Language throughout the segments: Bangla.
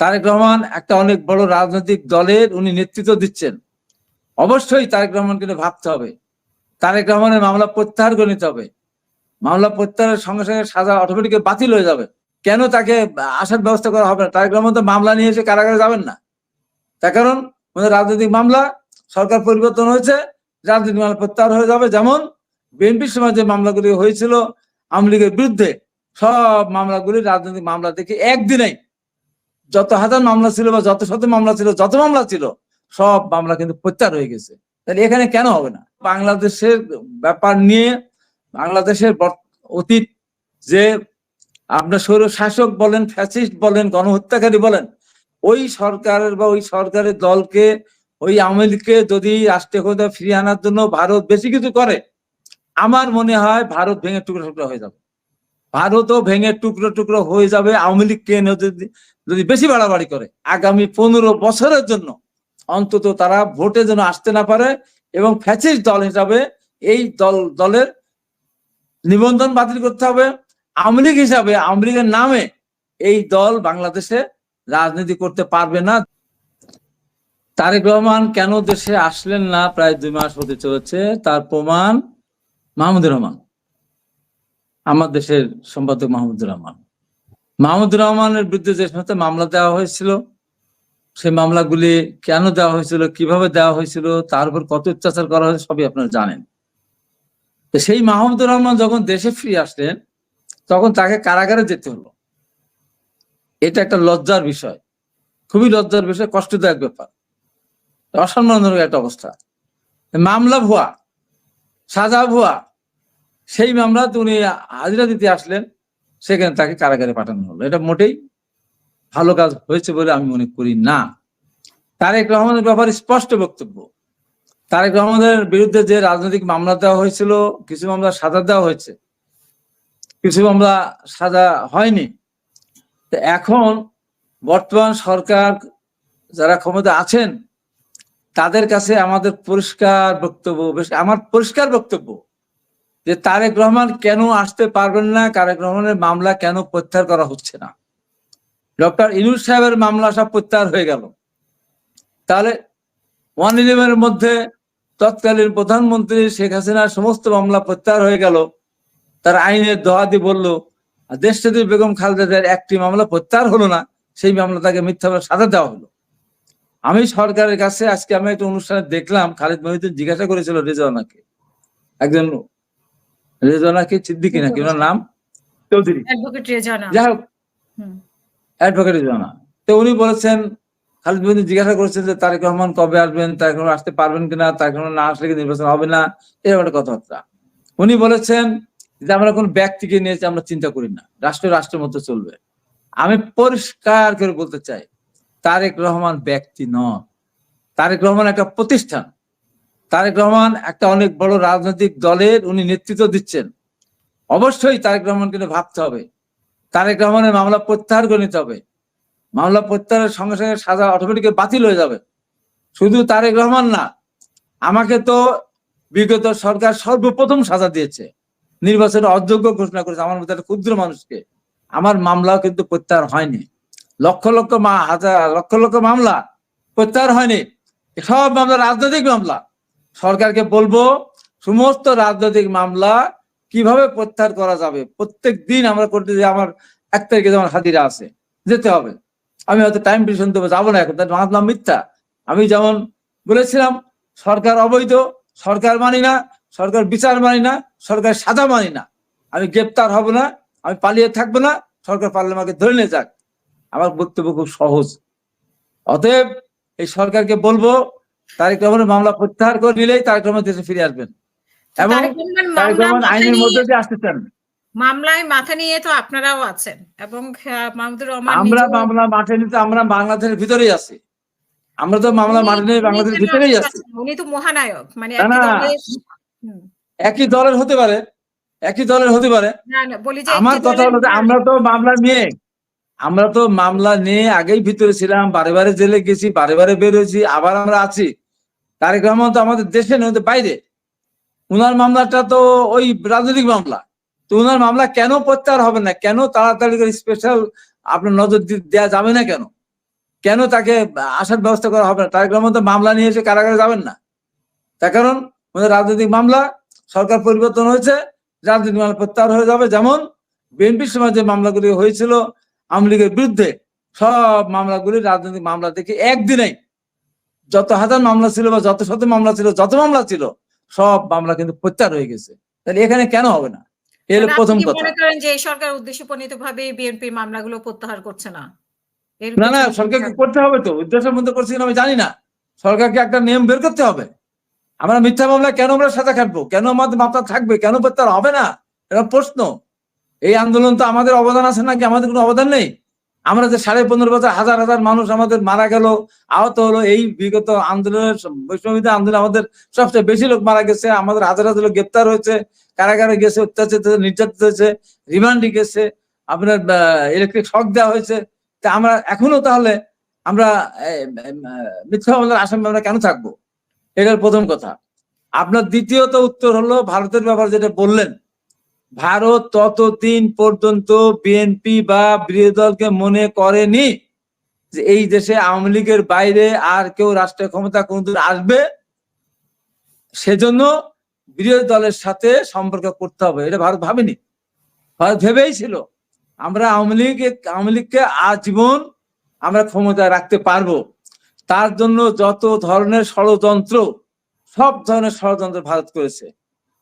তারেক রহমান একটা অনেক বড় রাজনৈতিক দলের উনি নেতৃত্ব দিচ্ছেন। অবশ্যই তারেক রহমানকে ভাবতে হবে। তারেক রহমানের মামলা প্রত্যাহার করে নিতে হবে। মামলা প্রত্যাহারের সঙ্গে সঙ্গে সাজা অটোমেটিক বাতিল হয়ে যাবে। কেন তাকে আসার ব্যবস্থা করা হবে না? তারেক রহমান তো মামলা নিয়ে এসে কারাগারে যাবেন না। তার কারণ ওদের রাজনৈতিক মামলা, সরকার পরিবর্তন হয়েছে, রাজনৈতিক মামলা প্রত্যাহার হয়ে যাবে। যেমন বিএনপির সময় যে মামলাগুলি হয়েছিল আওয়ামী লীগের বিরুদ্ধে। সব মামলাগুলি রাজনৈতিক মামলা থেকে একদিনেই যত হাজার মামলা ছিল বা যত শত মামলা ছিল, যত মামলা ছিল, সব মামলা কিন্তু প্রত্যাহার হয়ে গেছে। তাহলে এখানে কেন হবে না? বাংলাদেশের ব্যাপার নিয়ে, বাংলাদেশের অতীত যে আপনার স্বৈর শাসক বলেন, ফ্যাসিস্ট বলেন, গণহত্যাকারী বলেন, ওই সরকারের বা ওই সরকারের দলকে, ওই আওয়ামী লীগকে যদি রাষ্ট্রীয় ক্ষমতা ফিরিয়ে আনার জন্য ভারত বেশি কিছু করে, আমার মনে হয় ভারত ভেঙে টুকরো টুকরো হয়ে যাবে। ভারতও ভেঙে টুকরো টুকরো হয়ে যাবে, আওয়ামী লীগকে যদি যদি বেশি বাড়াবাড়ি করে? আগামী পনেরো বছরের জন্য অন্তত তারা ভোটে যেন আসতে না পারে এবং ফ্যাসিস্ট দল হিসাবে এই দল, দলের নিবন্ধন বাতিল করতে হবে। আওয়ামী লীগ হিসাবে, আওয়ামী লীগের নামে এই দল বাংলাদেশে রাজনীতি করতে পারবে না। তারেক রহমান কেন দেশে আসলেন না? প্রায় দুই মাস হতে চলেছে। তার প্রমাণ মাহমুদুর রহমান। আমার দেশের সম্পাদক মাহমুদুর রহমান। মাহমুদুর রহমানের বিরুদ্ধে যে সমস্ত মামলা দেওয়া হয়েছিল, সেই মামলাগুলি কেন দেওয়া হয়েছিল, কীভাবে দেওয়া হয়েছিল, তার উপর কত অত্যাচার করা হয়েছে, সবই আপনারা জানেন। তো সেই মাহমুদুর রহমান যখন দেশে ফিরে আসলেন, তখন তাকে কারাগারে যেতে হলো। এটা একটা লজ্জার বিষয়। খুবই লজ্জার বিষয়, কষ্টদায়ক ব্যাপার। অসম্মানজনক একটা অবস্থা। মামলা ভুয়া, সাজা ভুয়া সেই মামলাতে উনি হাজিরা দিতে আসলেন, সেখানে তাকে কারাগারে পাঠানো হলো। এটা মোটেই ভালো কাজ হয়েছে বলে আমি মনে করি না। তারেক রহমানের ব্যাপারে স্পষ্ট বক্তব্য। তারেক রহমানের বিরুদ্ধে যে রাজনৈতিক মামলা দেওয়া হয়েছিল, কিছু মামলা সাজা দেওয়া হয়েছে, কিছু মামলা সাজা হয়নি। এখন বর্তমান সরকার যারা ক্ষমতা আছেন, তাদের কাছে আমাদের পরিষ্কার বক্তব্য, বেশ আমার পরিষ্কার বক্তব্য যে তারেক রহমান কেন আসতে পারবেন না, তারেক রহমানের মামলা কেন প্রত্যাহার করা হচ্ছে না? ডক্টর ইনুস সাহেবের মামলা সব প্রত্যাহার হয়ে গেল। তাহলে ওয়ান ইলেভেনের মধ্যে তৎকালীন প্রধানমন্ত্রী শেখ হাসিনার সমস্ত মামলা প্রত্যাহার হয়ে গেল। তার আইনের দোহাদি বলল, আর দেশটাদি বেগম খালেদাদের একটি মামলা প্রত্যাহার হলো না, সেই মামলা তাকে মিথ্যা সাজা দেওয়া হলো। আমি সরকারের কাছে আজকে আমি একটা অনুষ্ঠানে দেখলাম, খালিদ মহিউদ্দিন জিজ্ঞাসা করেছিল রেজওয়ানাকে। একজন রেজওয়ানাকে সিদ্দিকি নাকি? ওনার নাম? চৌধুরী। রেজানা যাই হোক হুম। অ্যাডভোকেট রেজওয়ানা। তো উনি বলেছেন খালিদ মহিউদ্দিন জিজ্ঞাসা করেছেন যে তারেক রহমান কবে আসবেন তারেক রহমান আসতে পারবেন কিনা তারেক রহমান না আসলে কি নির্বাচন হবে না এরকম একটা কথাবার্তা। উনি বলেছেন যে আমরা কোন ব্যক্তিকে নিয়ে আমরা চিন্তা করি না রাষ্ট্র রাষ্ট্রের মতো চলবে। আমি পরিষ্কার করে বলতে চাই তারেক রহমান ব্যক্তি নন। তারেক রহমান একটা প্রতিষ্ঠান। তারেক রহমান একটা অনেক বড় রাজনৈতিক দলের উনি নেতৃত্ব দিচ্ছেন। অবশ্যই তারেক রহমানকে ভাবতে হবে। তারেক রহমানের মামলা প্রত্যাহার করে নিতে হবে। মামলা প্রত্যাহারের সঙ্গে সঙ্গে সাজা অটোমেটিক বাতিল হয়ে যাবে। শুধু তারেক রহমান না, আমাকে তো বিগত সরকার সর্বপ্রথম সাজা দিয়েছে। নির্বাচনে অযোগ্য ঘোষণা করেছে আমার মতো ক্ষুদ্র মানুষকে। আমার মামলাও কিন্তু প্রত্যাহার হয়নি। লক্ষ লক্ষ মা হাজার লক্ষ লক্ষ মামলা প্রত্যাহার হয়নি। সব মামলা রাজনৈতিক মামলা। সরকারকে বলব, সমস্ত রাজনৈতিক মামলা কীভাবে প্রত্যাহার করা যাবে? প্রত্যেক দিন আমরা করতে যে আমার এক তারিখে যেমন হাজিরা আছে, যেতে হবে। আমি হয়তো টাইম পিছন দেবো, যাব না এখন, তার মামলা মিথ্যা। আমি যেমন বলেছিলাম, সরকার অবৈধ, সরকার মানি না, সরকার বিচার মানি না, সরকার সাজা মানি না। আমি গ্রেপ্তার হব না, আমি পালিয়ে থাকব না, সরকার পারলে আমাকে ধরে নিয়ে যাক। আমার বক্তব্য খুব সহজ। অতএব এই সরকারকে বলব তারেক রহমানের মামলা প্রত্যাহার করে নিলেই তারেক রহমান দেশে ফিরে আসবেন। এবং তারেক রহমান আইনের মধ্যে দিয়ে আসতে চান। মামলায় মাথা নিয়ে তো আপনারাও আছেন এবং মাহমুদুর রহমান আমরা মামলা মাঠে নিতে আমরা বাংলাদেশের ভিতরেই আছি। আমরা তো মামলা মাঠে নিয়ে বাংলাদেশের ভিতরেই আছি। উনি তো মহানায়ক মানে একই দলের হতে পারে একই দলের হতে পারে। আমার কথা হলো আমরা তো মামলা নিয়ে আমরা তো মামলা নিয়ে আগেই ভিতরে ছিলাম বারে বারে জেলে গেছি বারে বারে বের হয়েছি আবার আমরা আছি। তারেক রহমান তো আমাদের দেশে নয় বাইরে। উনার মামলাটা তো ওই রাজনৈতিক মামলা। তো উনার মামলা কেন প্রত্যাহার হবে না? কেন তাড়াতাড়ি করে স্পেশাল আপনার নজর দেওয়া যাবে না কেন? কেন তাকে আসার ব্যবস্থা করা হবে না? তারেক রহমান তো মামলা নিয়ে এসে কারাগারে যাবেন না। তার কারণ ওদের রাজনৈতিক মামলা, সরকার পরিবর্তন হয়েছে, রাজনৈতিক মামলা প্রত্যাহার হয়ে যাবে। যেমন বিএনপির সময় যে মামলাগুলি হয়েছিল আওয়ামী লীগের বিরুদ্ধে। সব মামলাগুলি রাজনৈতিক মামলা থেকে একদিনেই যত হাজার মামলা ছিল বা যত শত মামলা ছিল যত মামলা ছিল সব মামলা কিন্তু প্রত্যাহার হয়ে গেছে। তাহলে এখানে কেন হবে না? এর মানে প্রথম কথা। মনে করেন যে সরকার ভাবে বিএনপির মামলাগুলো প্রত্যাহার করছে না? না না সরকারকে করতে হবে তো। উদ্দেশ্যের মধ্যে করছি কিনা আমি জানি না। সরকারকে একটা নিয়ম বের করতে হবে। আমরা মিথ্যা মামলা কেন আমরা সাথে খাটবো? কেন আমাদের মাত্রা থাকবে? কেন প্রত্যাহার হবে না? এটা প্রশ্ন। এই আন্দোলন তো আমাদের অবদান আছে নাকি? আমাদের কোনো অবদান নেই? আমরা যে সাড়ে পনেরো বছর হাজার হাজার মানুষ আমাদের মারা গেল, আহত হলো, এই বিগত আন্দোলনের বৈষ্ণবীতে আন্দোলন আমাদের সবচেয়ে বেশি লোক মারা গেছে, আমাদের হাজার হাজার লোক গ্রেপ্তার হয়েছে, কারাগারে গেছে, অত্যাচারিত, নির্যাতিত হয়েছে, রিমান্ডে গেছে, আপনার ইলেকট্রিক শক দেওয়া হয়েছে। তা আমরা এখনও তাহলে আমরা মিথ্যা মামলার আসামি আমরা কেন থাকব? এটার প্রথম কথা। আপনার দ্বিতীয়ত উত্তর হলো, ভারতের ব্যাপার যেটা বললেন ভারত ততদিন পর্যন্ত বিএনপি বা বিরোধী দলকে মনে করেনি যে এই দেশে আওয়ামী লীগের বাইরে আর কেউ রাষ্ট্রীয় ক্ষমতা কোনদিন আসবে। সেজন্য বিরোধী দলের সাথে সম্পর্ক করতে হবে, এটা ভারত ভাবেনি। ভারত ভেবেই ছিল, আমরা আওয়ামী লীগ, আওয়ামী লীগকে আজীবন আমরা ক্ষমতায় রাখতে পারব। তার জন্য যত ধরনের ষড়যন্ত্র, সব ধরনের ষড়যন্ত্র ভারত করেছে।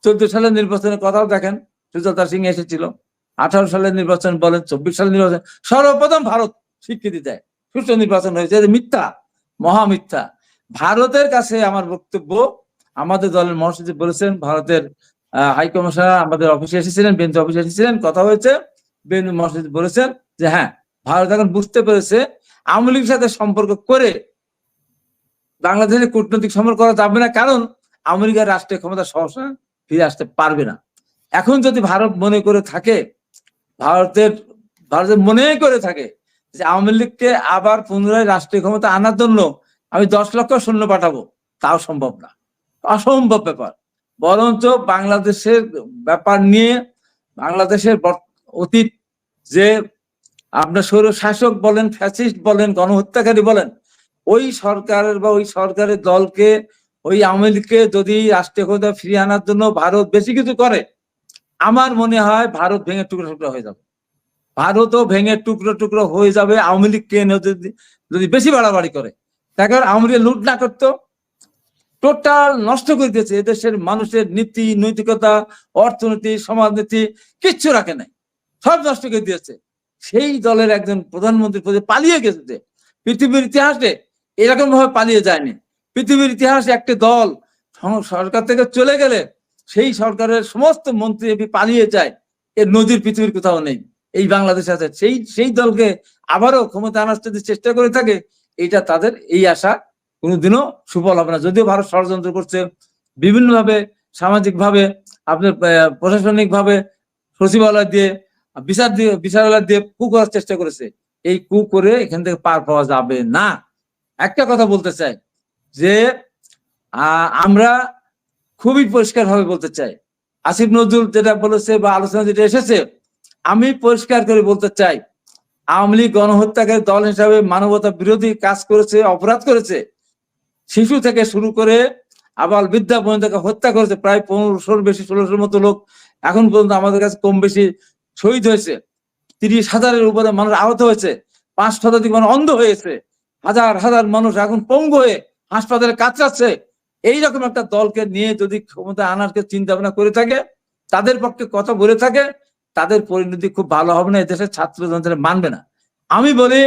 চোদ্দ সালের নির্বাচনের কথাও দেখেন সুজাতা সিং এসেছিল। আঠারো সালের নির্বাচন বলেন চব্বিশ সালের নির্বাচন সর্বপ্রথম ভারত স্বীকৃতি দেয়। সুষ্ঠু নির্বাচন হয়েছে মিথ্যা মহা মিথ্যা। ভারতের কাছে আমার বক্তব্য আমাদের দলের মহাসচিব বলেছেন ভারতের আহ, হাই কমিশনার আমাদের অফিসে এসেছিলেন বেঞ্চ অফিসে এসেছিলেন কথা হয়েছে। বেনু মহাসচিব বলেছেন যে হ্যাঁ ভারত এখন বুঝতে পেরেছে আওয়ামী লীগের সাথে সম্পর্ক করে বাংলাদেশের কূটনৈতিক সম্পর্ক করা যাবে না কারণ আমেরিকার রাষ্ট্রীয় ক্ষমতা সহসা ফিরে আসতে পারবে না। এখন যদি ভারত মনে করে থাকে, ভারতের ভারতের মনে করে থাকে যে আওয়ামী লীগকে আবার পুনরায় রাষ্ট্রীয় ক্ষমতা আনার জন্য আমি দশ লক্ষ সৈন্য পাঠাবো, তাও সম্ভব না। অসম্ভব ব্যাপার। বরঞ্চ বাংলাদেশের ব্যাপার নিয়ে, বাংলাদেশের অতীত যে আপনার স্বৈর শাসক বলেন, ফ্যাসিস্ট বলেন, গণহত্যাকারী বলেন, ওই সরকারের বা ওই সরকারের দলকে, ওই আওয়ামী লীগকে যদি রাষ্ট্রীয় ক্ষমতা ফিরিয়ে আনার জন্য ভারত বেশি কিছু করে আমার মনে হয় ভারত ভেঙে টুকরো টুকরো হয়ে যাবে। ভারতও ভেঙে টুকরো টুকরো হয়ে যাবে, আওয়ামী লীগকে এনে যদি যদি বেশি বাড়াবাড়ি করে। তাকে আওয়ামী লীগ লুট না করতো টোটাল নষ্ট করে দিয়েছে। এদেশের মানুষের নীতি, নৈতিকতা, অর্থনীতি, সমাজনীতি কিচ্ছু রাখে নাই। সব নষ্ট করে দিয়েছে। সেই দলের একজন প্রধানমন্ত্রী পদে পালিয়ে গেছে। পৃথিবীর ইতিহাসে এরকম ভাবে পালিয়ে যায়নি। পৃথিবীর ইতিহাসে একটি দল সরকার থেকে চলে গেলে সেই সরকারের সমস্ত মন্ত্রী এমপি পালিয়ে যায় এর নদীর পৃথিবীর কোথাও নেই। এই বাংলাদেশে আছে। সেই সেই দলকে আবারও ক্ষমতা আনার যদি চেষ্টা করে থাকে এটা তাদের এই আশা কোনোদিনও সুফল হবে না। যদিও ভারত ষড়যন্ত্র করছে, বিভিন্নভাবে সামাজিক ভাবে আপনার প্রশাসনিক ভাবে সচিবালয় দিয়ে, বিচার দিয়ে, বিচারালয় দিয়ে কু করার চেষ্টা করেছে। এই কু করে এখান থেকে পার পাওয়া যাবে না। একটা কথা বলতে চাই যে আমরা খুবই পরিষ্কার ভাবে বলতে চাই। আসিফ নজরুল যেটা বলেছে বা আলোচনা যেটা এসেছে, আমি পরিষ্কার করে বলতে চাই, আওয়ামী লীগ গণহত্যাকারী দল হিসাবে মানবতা বিরোধী কাজ করেছে, অপরাধ করেছে, শিশু থেকে শুরু করে আবার বিদ্যা পর্যন্ত হত্যা করেছে, প্রায় পনেরোশোর বেশি, ষোলোশোর মতো লোক এখন পর্যন্ত আমাদের কাছে কম বেশি শহীদ হয়েছে। তিরিশ হাজারের উপরে মানুষ আহত হয়েছে, পাঁচ শতাধিক মানুষ অন্ধ হয়েছে, হাজার হাজার মানুষ এখন পঙ্গু হয়ে হাসপাতালে কাতরাচ্ছে। এইরকম একটা দলকে নিয়ে যদি ক্ষমতা আনার চিন্তা ভাবনা করে থাকে, তাদের পক্ষে কথা বলে থাকে, তাদের পরিণতি খুব ভালো হবে না, এদেশের ছাত্র জনতা মানবে না। আমি বলি,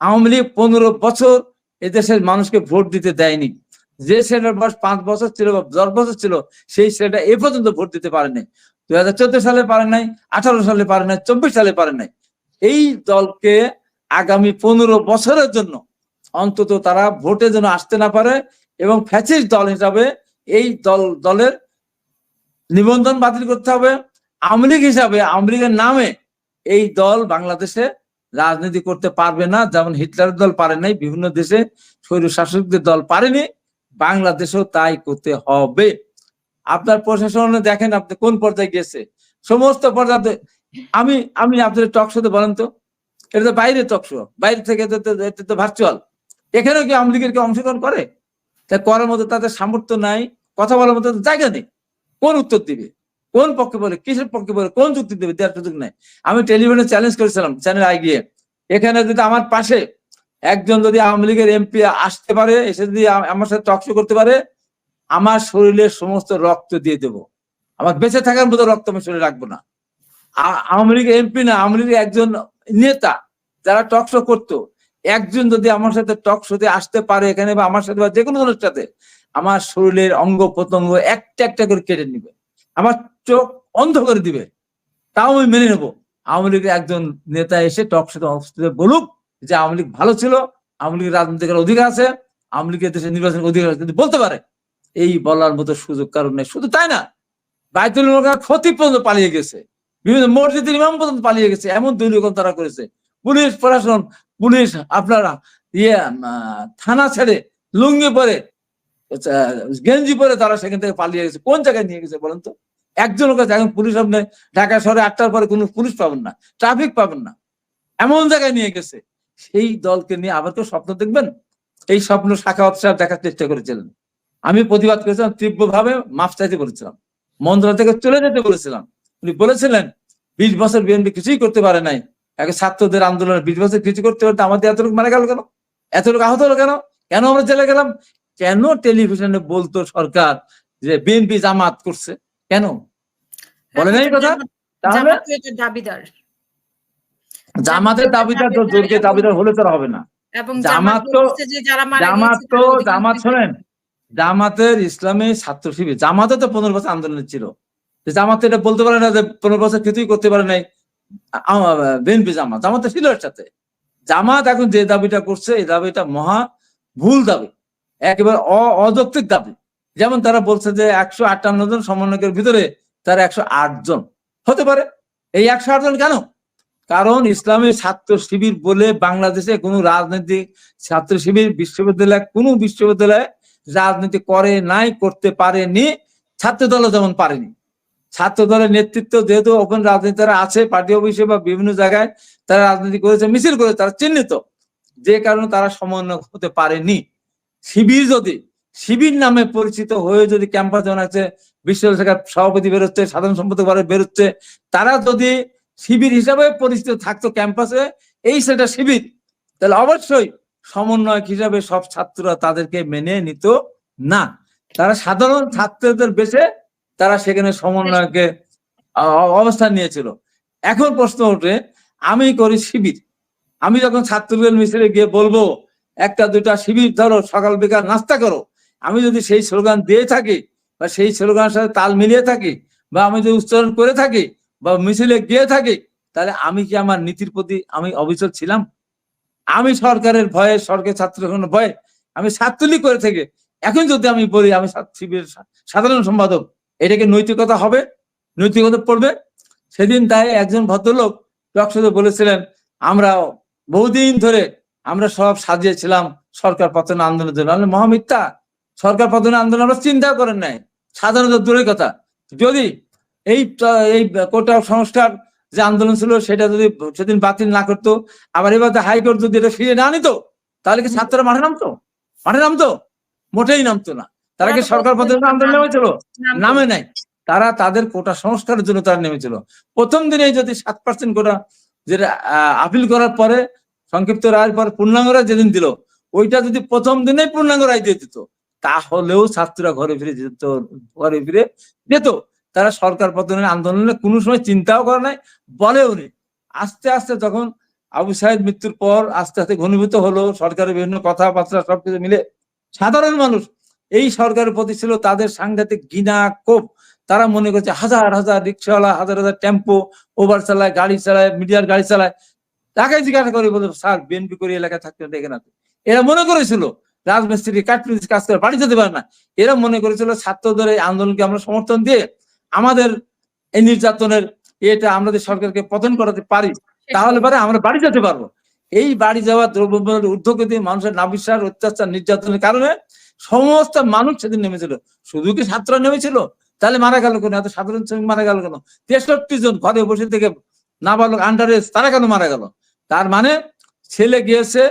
আওয়ামী লীগ পনেরো বছর এদেশের মানুষকে ভোট দিতে দেয়নি। যে ছেলের বয়স পাঁচ বছর ছিল বা দশ বছর ছিল, সেই ছেলেটা এ পর্যন্ত ভোট দিতে পারেনি দুই হাজার চোদ্দ সালে পারে নাই, আঠারো সালে পারে নাই, চব্বিশ সালে পারে নাই। এই দলকে আগামী পনেরো বছরের জন্য অন্তত তারা ভোটে যেন আসতে না পারে এবং ফ্যাসিস্ট দল হিসাবে এই দল, দলের নিবন্ধন বাতিল করতে হবে। আওয়ামী লীগ হিসাবে আওয়ামী লীগের নামে এই দল বাংলাদেশে রাজনীতি করতে পারবে না। যেমন হিটলারের দল পারে নাই, বিভিন্ন দেশে স্বৈর শাসকদের দল পারেনি। বাংলাদেশেও তাই করতে হবে। আপনার প্রশাসনে দেখেন আপনি কোন পর্যায়ে গেছে সমস্ত পর্যায়ে আমি আমি আপনাদের টক শোতে বলেন তো, এটা তো বাইরে টকশো বাইরে থেকে এটা তো ভার্চুয়াল এখানেও কি আওয়ামী লীগের কি অংশগ্রহণ করে? তা করার মতো তাদের সামর্থ্য নাই, কথা বলার মতো জায়গা নেই। কোন উত্তর দিবে? কোন পক্ষে বলে, কিসের পক্ষে বলে, কোন যুক্তি দেবে? দেওয়ার সুযোগ নাই। আমি টেলিভিশনে চ্যালেঞ্জ করেছিলাম চ্যানেল আই গিয়ে। এখানে যদি আমার পাশে একজন যদি আওয়ামী লীগের এমপি আসতে পারে, এসে যদি আমার সাথে টকশো করতে পারে, আমার শরীরের সমস্ত রক্ত দিয়ে দেব। আমার বেঁচে থাকার মতো রক্ত আমি শরীরে রাখব না। আওয়ামী লীগ এমপি না, আওয়ামী লীগের একজন নেতা যারা টকশো করতো একজন যদি আমার সাথে টক শোতে আসতে পারে এখানে বা আমার সাথে বা যে কোনো জনের সাথে, আমার শরীরের অঙ্গ প্রত্যঙ্গ একটা একটা করে কেটে নিবে। আমার চোখ অন্ধ করে দিবে। তাও আমি মেনে নেব। আওয়ামী লীগের একজন নেতা এসে টক শোতে অবস্থিত বলুক যে আওয়ামী লীগ ভালো ছিল, আওয়ামী লীগের রাজনীতিকের অধিকার আছে, আওয়ামী লীগের দেশে নির্বাচনের অধিকার আছে। যদি বলতে পারে, এই বলার মতো সুযোগ কারণ নেই। শুধু তাই না, বাইতুল ক্ষতি পর্যন্ত পালিয়ে গেছে। বিভিন্ন মসজিদের ইমাম পর্যন্ত পালিয়ে গেছে। এমন দুর্নীতি তারা করেছে। পুলিশ প্রশাসন পুলিশ আপনারা ইয়ে থানা ছেড়ে লুঙ্গি পরে গেঞ্জি পরে তারা সেখান থেকে পালিয়ে গেছে। কোন জায়গায় নিয়ে গেছে বলেন তো? একজনের কাছে এখন পুলিশ আপনি ঢাকা শহরে আটটার পরে কোনো পুলিশ পাবেন না, ট্রাফিক পাবেন না। এমন জায়গায় নিয়ে গেছে। সেই দলকে নিয়ে আবার কেউ স্বপ্ন দেখবেন? এই স্বপ্ন শাখা সাহেব দেখার চেষ্টা করেছিলেন। আমি প্রতিবাদ করেছিলাম, তীব্রভাবে মাফ চাইতে বলেছিলাম। মন্ত্রণালয় থেকে চলে যেতে বলেছিলাম। উনি বলেছিলেন, বিশ বছর বিএনপি কিছুই করতে পারে নাই। ছাত্রদের আন্দোলনে বিশ বছর কিছু করতে পারতে আমাদের এত লোক মারা গেল কেন? এত লোক আহত হলো কেন? কেন আমরা জেলে গেলাম? কেন টেলিভিশনে বলতো সরকার যে বিএনপি জামাত করছে? কেন? বলে নাই কথা? দাবিদার। জামাতের দাবিদার তো জোরকে দাবিদার হলে তো হবে না। জামাত তো- জামাত তো জামাত শোনেন। জামাতের ইসলামী ছাত্র শিবির জামাতে তো পনেরো বছর আন্দোলন ছিল। জামাত এটা বলতে পারে না যে পনেরো বছর কিছুই করতে পারে নাই। বিএনপি জামাত। জামাত ছিল এর সাথে। জামাত এখন যে দাবিটা করছে, এই দাবিটা মহা ভুল দাবি। একেবারে অযৌক্তিক দাবি। যেমন তারা বলছে যে একশো আটান্ন জন সমন্বয়কের ভিতরে তারা একশো আট জন। হতে পারে। এই একশো আট জন কেন? কারণ ইসলামী ছাত্র শিবির বলে বাংলাদেশে কোনো রাজনৈতিক ছাত্র শিবির, বিশ্ববিদ্যালয়, কোনো বিশ্ববিদ্যালয়ে রাজনীতি করে নাই, করতে পারেনি ছাত্র দলও যেমন পারেনি। ছাত্র দলের নেতৃত্ব যেহেতু ওপেন রাজনীতিরা আছে, পার্টি অফিসে বা বিভিন্ন জায়গায় তারা রাজনীতি করেছে, মিছিল করে তারা চিহ্নিত। যে কারণে তারা সমন্বয় হতে পারেনি। শিবির যদি, শিবির নামে পরিচিত হয়ে যদি ক্যাম্পাস আছে বিশ্ববিদ্যালয় শাখার সভাপতি বেরোচ্ছে, সাধারণ সম্পাদক বেরোচ্ছে, তারা যদি শিবির হিসাবে পরিচিত থাকতো ক্যাম্পাসে, এই সেটা শিবির। তাহলে অবশ্যই সমন্বয়ক হিসাবে সব ছাত্ররা তাদেরকে মেনে নিত না। তারা সাধারণ ছাত্রদের বেশে তারা সেখানে সমন্বয়কে অবস্থান নিয়েছিল। এখন প্রশ্ন ওঠে, আমি করি শিবির। আমি যখন ছাত্রদের মিছিলে গিয়ে বলব, একটা, দুটা শিবির ধরো, সকাল বিকাল নাস্তা করো। আমি যদি সেই স্লোগান দিয়ে থাকি বা সেই স্লোগানের সাথে তাল মিলিয়ে থাকি বা আমি যদি উচ্চারণ করে থাকি বা মিছিলে গিয়ে থাকি, তাহলে আমি কি আমার নীতির প্রতি আমি অবিচল ছিলাম? আমি সরকারের ভয়ে সরকার ছাত্র ভয়ে আমি ছাত্রলীগ করে থেকে, এখন যদি আমি বলি আমি শিবিরের সাধারণ সম্পাদক এটাকে নৈতিকতা হবে, নৈতিকতা পড়বে। সেদিন তাই একজন ভদ্রলোক টকশোতে বলেছিলেন, আমরা বহুদিন ধরে আমরা সব সাজিয়েছিলাম সরকার পতন আন্দোলনের জন্য। মহামিথ্যা সরকার পতন আন্দোলন আমরা চিন্তা করেন নাই। সাধারণত দূরের কথা। যদি এই এই কোটা সংস্কার যে আন্দোলন ছিল সেটা যদি সেদিন বাতিল না করতো, আবার এবার হাইকোর্ট যদি এটা ফিরে না নিত, তাহলে কি ছাত্ররা মাঠে নামতো? মাঠে নামতো? মোটেই নামতো না। তারা কি সরকার পতন আন্দোলন নেমেছিল? নামে নাই। তারা তাদের কোটা সংস্কারের জন্য তারা নেমেছিল। প্রথম দিনে যদি সাত পার্সেন্ট কোটা যেটা আপিল করার পরে সংক্ষিপ্ত রায়ের পর পূর্ণাঙ্গ রায় যেদিন দিল ওইটা যদি প্রথম দিনে পূর্ণাঙ্গ রায় দিয়ে দিত তাহলেও ছাত্ররা ঘরে ফিরে যেত ঘরে ফিরে যেত। তারা সরকার পতনের আন্দোলনে কোনো সময় চিন্তাও করে নাই বলেও নি আস্তে আস্তে যখন আবু সাহেদ মৃত্যুর পর আস্তে আস্তে ঘনীভূত হলো সরকারের বিভিন্ন কথাবার্তা সবকিছু মিলে সাধারণ মানুষ এই সরকারের প্রতি ছিল তাদের সাংঘাতিক ঘৃণা কোপ তারা মনে করছে হাজার হাজার রিক্সাওয়ালা হাজার হাজার টেম্পো ওভার চালায় গাড়ি চালায় মিডিয়ার গাড়ি চালায়। তাকে জিজ্ঞাসা করে বলে স্যার বিএনপি করে এলাকায় থাকতে দেখে না এরা মনে করেছিল রাজমিস্ত্রি কাঠমিস্ত্রি কাজ করে বাড়ি যেতে পারে না। এরা মনে করেছিল ছাত্রদের এই আন্দোলনকে আমরা সমর্থন দিয়ে আমাদের এই নির্যাতনের এটা আমরা যদি সরকারকে পতন করাতে পারি তাহলে পরে আমরা বাড়ি যেতে পারব। এই বাড়ি যাওয়া দ্রব্যমূল্যের উদ্যোগে মানুষের নাবিশ্বাস অত্যাচার, নির্যাতনের কারণে সমস্ত মানুষ সেদিন নেমেছিল। শুধু কি ছাত্ররা নেমেছিল? তাহলে মারা গেল কেন? এত সাধারণ শ্রমিক মারা গেল কেন? তেষট্টি জন ঘরে বসে থেকে নাবালক আন্ডার তারা কেন মারা গেল? তার মানে ছেলে গিয়েছে,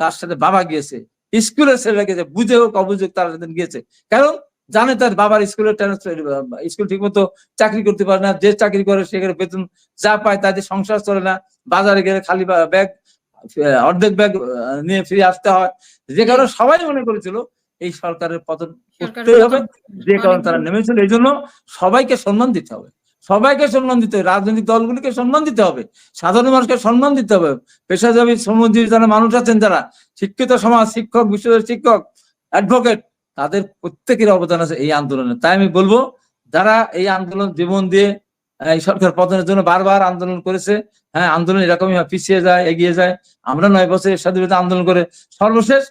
তার সাথে বাবা গিয়েছে। স্কুলের ছেলে গেছে বুঝে হোক হোক, তার সাথে গিয়েছে। কারণ জানে তার বাবার স্কুলের ট্রান্সফার স্কুল ঠিক মতো চাকরি করতে পারে না, যে চাকরি করে সেখানে বেতন যা পায় তাদের সংসার চলে না। বাজারে গেলে খালি ব্যাগ অর্ধেক ব্যাগ নিয়ে ফিরে আসতে হয়। যে কারণে সবাই মনে করেছিল এই সরকারের পতন করতেই হবে। যে কারণে তারা নেমেছিল এই জন্য সবাইকে সম্মান দিতে হবে। সবাইকে সম্মান দিতে হবে। রাজনৈতিক দলগুলিকে সম্মান দিতে হবে। সাধারণ মানুষকে সম্মান দিতে হবে। পেশাজীবী শ্রমজীবী যারা মানুষ আছেন যারা শিক্ষিত সমাজ শিক্ষক বিশ্ববিদ্যালয়ের শিক্ষক অ্যাডভোকেট তাদের প্রত্যেকের অবদান আছে এই আন্দোলনে। তাই আমি বলব যারা এই আন্দোলন জীবন দিয়ে এই সরকার পতনের জন্য বারবার আন্দোলন করেছে। হ্যাঁ আন্দোলন এরকমই পিছিয়ে যায় এগিয়ে যায়। আমরা নয় বছর এরশাদের বিরুদ্ধে আন্দোলন করে সর্বশেষ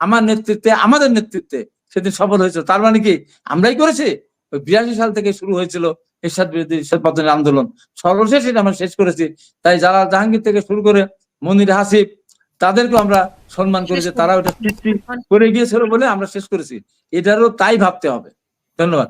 আমার নেতৃত্বে আমাদের নেতৃত্বে সেদিন সফল হয়েছিল। তার মানে কি? আমরাই করেছি। ওই বিরাশি সাল থেকে শুরু হয়েছিল এরশাদ বিরোধী এরশাদ পতনের আন্দোলন। সর্বশেষ এটা আমরা শেষ করেছি। তাই যারা জাহাঙ্গীর থেকে শুরু করে মনির হাসিব তাদেরকে আমরা সম্মান করি যে তারা ওটা করে গিয়েছিল বলে আমরা শেষ করেছি। এটারও তাই ভাবতে হবে। ধন্যবাদ।